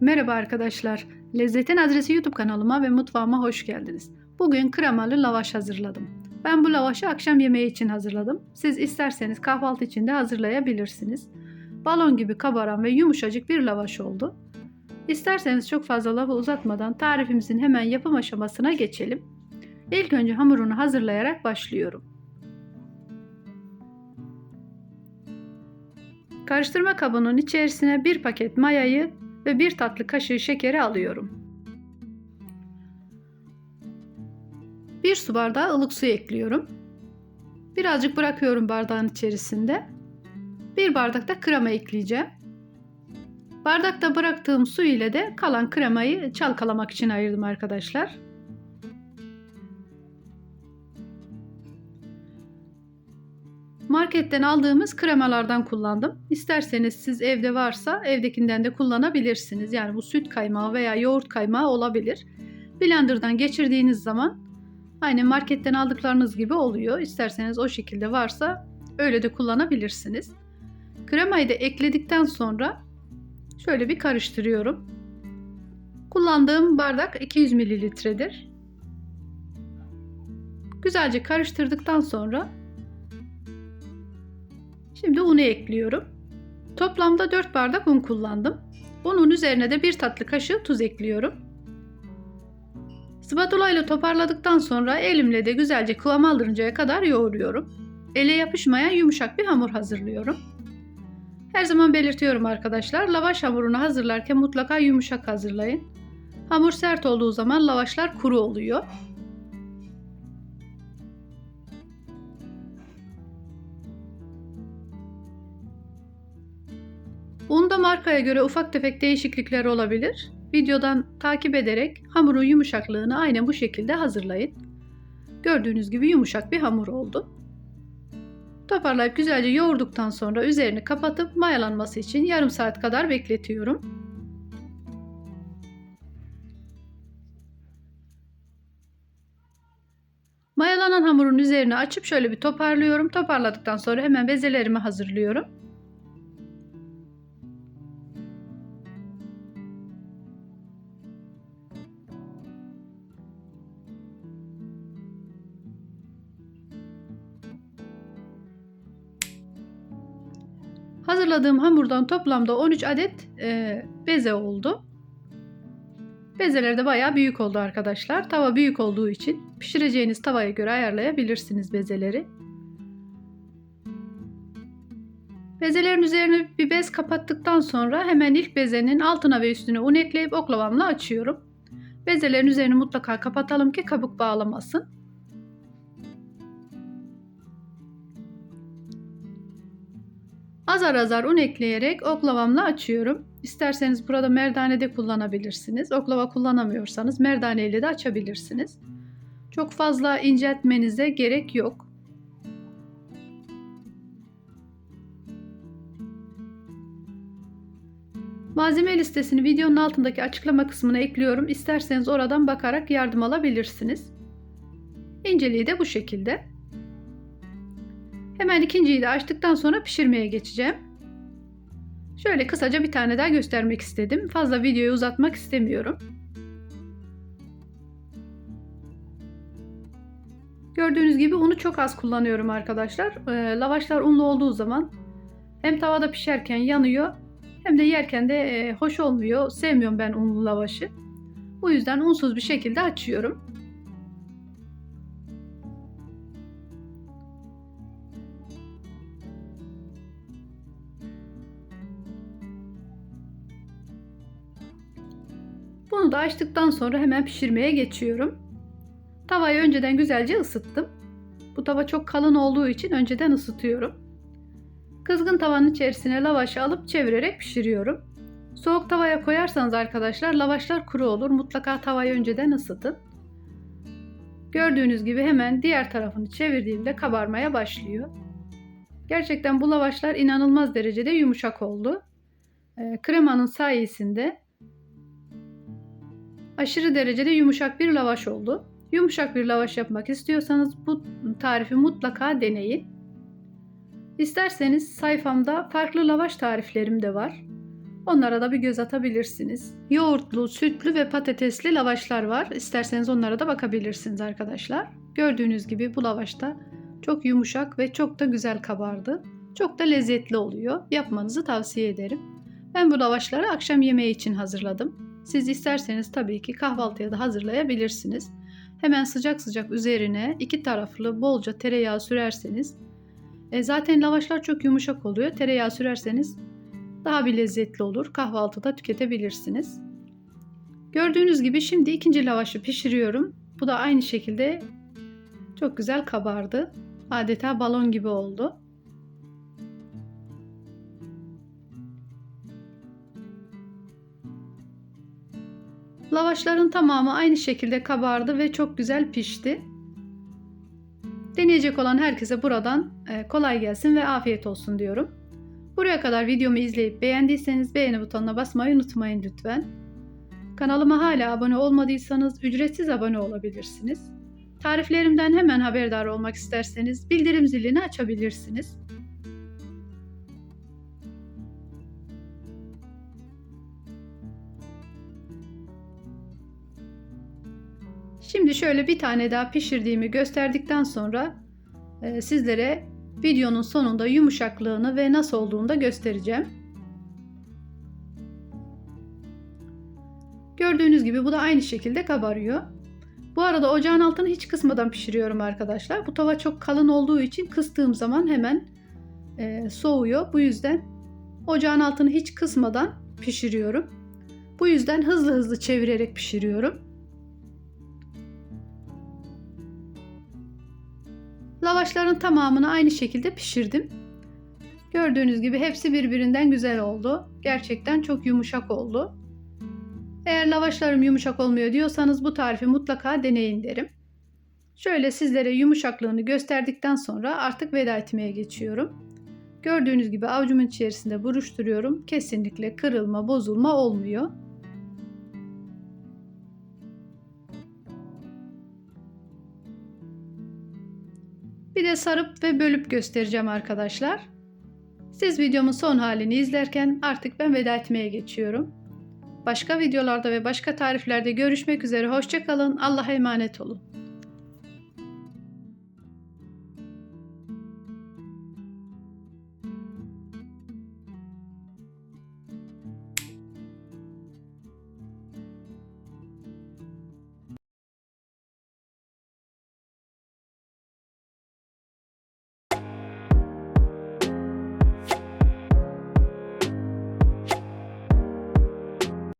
Merhaba arkadaşlar. Lezzetin Adresi YouTube kanalıma ve mutfağıma hoş geldiniz. Bugün kremalı lavaş hazırladım. Ben bu lavaşı akşam yemeği için hazırladım. Siz isterseniz kahvaltı için de hazırlayabilirsiniz. Balon gibi kabaran ve yumuşacık bir lavaş oldu. İsterseniz çok fazla lafı uzatmadan tarifimizin hemen yapım aşamasına geçelim. İlk önce hamurunu hazırlayarak başlıyorum. Karıştırma kabının içerisine bir paket mayayı ve bir tatlı kaşığı şekeri alıyorum. Bir su bardağı ılık su ekliyorum. Birazcık bırakıyorum bardağın içerisinde. Bir bardak da krema ekleyeceğim. Bardakta bıraktığım su ile de kalan kremayı çalkalamak için ayırdım arkadaşlar. Marketten aldığımız kremalardan kullandım. İsterseniz siz evde varsa evdekinden de kullanabilirsiniz. Yani bu süt kaymağı veya yoğurt kaymağı olabilir. Blender'dan geçirdiğiniz zaman aynı marketten aldıklarınız gibi oluyor. İsterseniz o şekilde varsa öyle de kullanabilirsiniz. Kremayı da ekledikten sonra şöyle bir karıştırıyorum. Kullandığım bardak 200 mililitredir. Güzelce karıştırdıktan sonra Şimdi unu ekliyorum. Toplamda 4 bardak un kullandım. Unun üzerine de bir tatlı kaşığı tuz ekliyorum. Spatula ile toparladıktan sonra elimle de güzelce kıvam aldırıncaya kadar yoğuruyorum. Ele yapışmayan yumuşak bir hamur hazırlıyorum. Her zaman belirtiyorum arkadaşlar, lavaş hamurunu hazırlarken mutlaka yumuşak hazırlayın. Hamur sert olduğu zaman lavaşlar kuru oluyor. Unda markaya göre ufak tefek değişiklikler olabilir. Videodan takip ederek hamurun yumuşaklığını aynen bu şekilde hazırlayın. Gördüğünüz gibi yumuşak bir hamur oldu. Toparlayıp güzelce yoğurduktan sonra üzerini kapatıp mayalanması için yarım saat kadar bekletiyorum. Mayalanan hamurun üzerine açıp şöyle bir toparlıyorum. Toparladıktan sonra hemen bezelerimi hazırlıyorum. Hazırladığım hamurdan toplamda 13 adet e, beze oldu. Bezeler de bayağı büyük oldu arkadaşlar. Tava büyük olduğu için pişireceğiniz tavaya göre ayarlayabilirsiniz bezeleri. Bezelerin üzerine bir bez kapattıktan sonra hemen ilk bezenin altına ve üstüne un ekleyip oklavamla açıyorum. Bezelerin üzerini mutlaka kapatalım ki kabuk bağlamasın. Azar azar un ekleyerek oklavamla açıyorum. İsterseniz burada merdane de kullanabilirsiniz. Oklava kullanamıyorsanız merdane ile de açabilirsiniz. Çok fazla inceltmenize gerek yok. Malzeme listesini videonun altındaki açıklama kısmına ekliyorum. İsterseniz oradan bakarak yardım alabilirsiniz. İnceliği de bu şekilde. Hemen ikinciyi de açtıktan sonra pişirmeye geçeceğim. Şöyle kısaca bir tane daha göstermek istedim. Fazla videoyu uzatmak istemiyorum. Gördüğünüz gibi unu çok az kullanıyorum arkadaşlar. Ee, lavaşlar unlu olduğu zaman hem tavada pişerken yanıyor hem de yerken de e, hoş olmuyor. Sevmiyorum ben unlu lavaşı. Bu yüzden unsuz bir şekilde açıyorum. Bunu da açtıktan sonra hemen pişirmeye geçiyorum. Tavayı önceden güzelce ısıttım. Bu tava çok kalın olduğu için önceden ısıtıyorum. Kızgın tavanın içerisine lavaşı alıp çevirerek pişiriyorum. Soğuk tavaya koyarsanız arkadaşlar lavaşlar kuru olur. Mutlaka tavayı önceden ısıtın. Gördüğünüz gibi hemen diğer tarafını çevirdiğimde kabarmaya başlıyor. Gerçekten bu lavaşlar inanılmaz derecede yumuşak oldu. Ee, kremanın sayesinde aşırı derecede yumuşak bir lavaş oldu. Yumuşak bir lavaş yapmak istiyorsanız bu tarifi mutlaka deneyin. İsterseniz sayfamda farklı lavaş tariflerim de var. Onlara da bir göz atabilirsiniz. Yoğurtlu, sütlü ve patatesli lavaşlar var. İsterseniz onlara da bakabilirsiniz arkadaşlar. Gördüğünüz gibi bu lavaşta çok yumuşak ve çok da güzel kabardı. Çok da lezzetli oluyor. Yapmanızı tavsiye ederim. Ben bu lavaşları akşam yemeği için hazırladım. Siz isterseniz tabii ki kahvaltıya da hazırlayabilirsiniz. Hemen sıcak sıcak üzerine iki taraflı bolca tereyağı sürerseniz e, zaten lavaşlar çok yumuşak oluyor. Tereyağı sürerseniz daha bir lezzetli olur. Kahvaltıda tüketebilirsiniz. Gördüğünüz gibi şimdi ikinci lavaşı pişiriyorum. Bu da aynı şekilde çok güzel kabardı. Adeta balon gibi oldu. Lavaşların tamamı aynı şekilde kabardı ve çok güzel pişti. Deneyecek olan herkese buradan e, kolay gelsin ve afiyet olsun diyorum. Buraya kadar videomu izleyip beğendiyseniz beğeni butonuna basmayı unutmayın lütfen. Kanalıma hala abone olmadıysanız ücretsiz abone olabilirsiniz. Tariflerimden hemen haberdar olmak isterseniz bildirim zilini açabilirsiniz. Şimdi şöyle bir tane daha pişirdiğimi gösterdikten sonra e, sizlere videonun sonunda yumuşaklığını ve nasıl olduğunu da göstereceğim. Gördüğünüz gibi bu da aynı şekilde kabarıyor. Bu arada ocağın altını hiç kısmadan pişiriyorum arkadaşlar. Bu tava çok kalın olduğu için kıstığım zaman hemen e, soğuyor. Bu yüzden ocağın altını hiç kısmadan pişiriyorum. Bu yüzden hızlı hızlı çevirerek pişiriyorum. Lavaşların tamamını aynı şekilde pişirdim. Gördüğünüz gibi hepsi birbirinden güzel oldu. Gerçekten çok yumuşak oldu. Eğer lavaşlarım yumuşak olmuyor diyorsanız bu tarifi mutlaka deneyin derim. Şöyle sizlere yumuşaklığını gösterdikten sonra artık veda etmeye geçiyorum. Gördüğünüz gibi avucumun içerisinde buruşturuyorum. Kesinlikle kırılma, bozulma olmuyor. Bir de sarıp ve bölüp göstereceğim arkadaşlar. Siz videomun son halini izlerken artık ben veda etmeye geçiyorum. Başka videolarda ve başka tariflerde görüşmek üzere. Hoşçakalın. Allah'a emanet olun.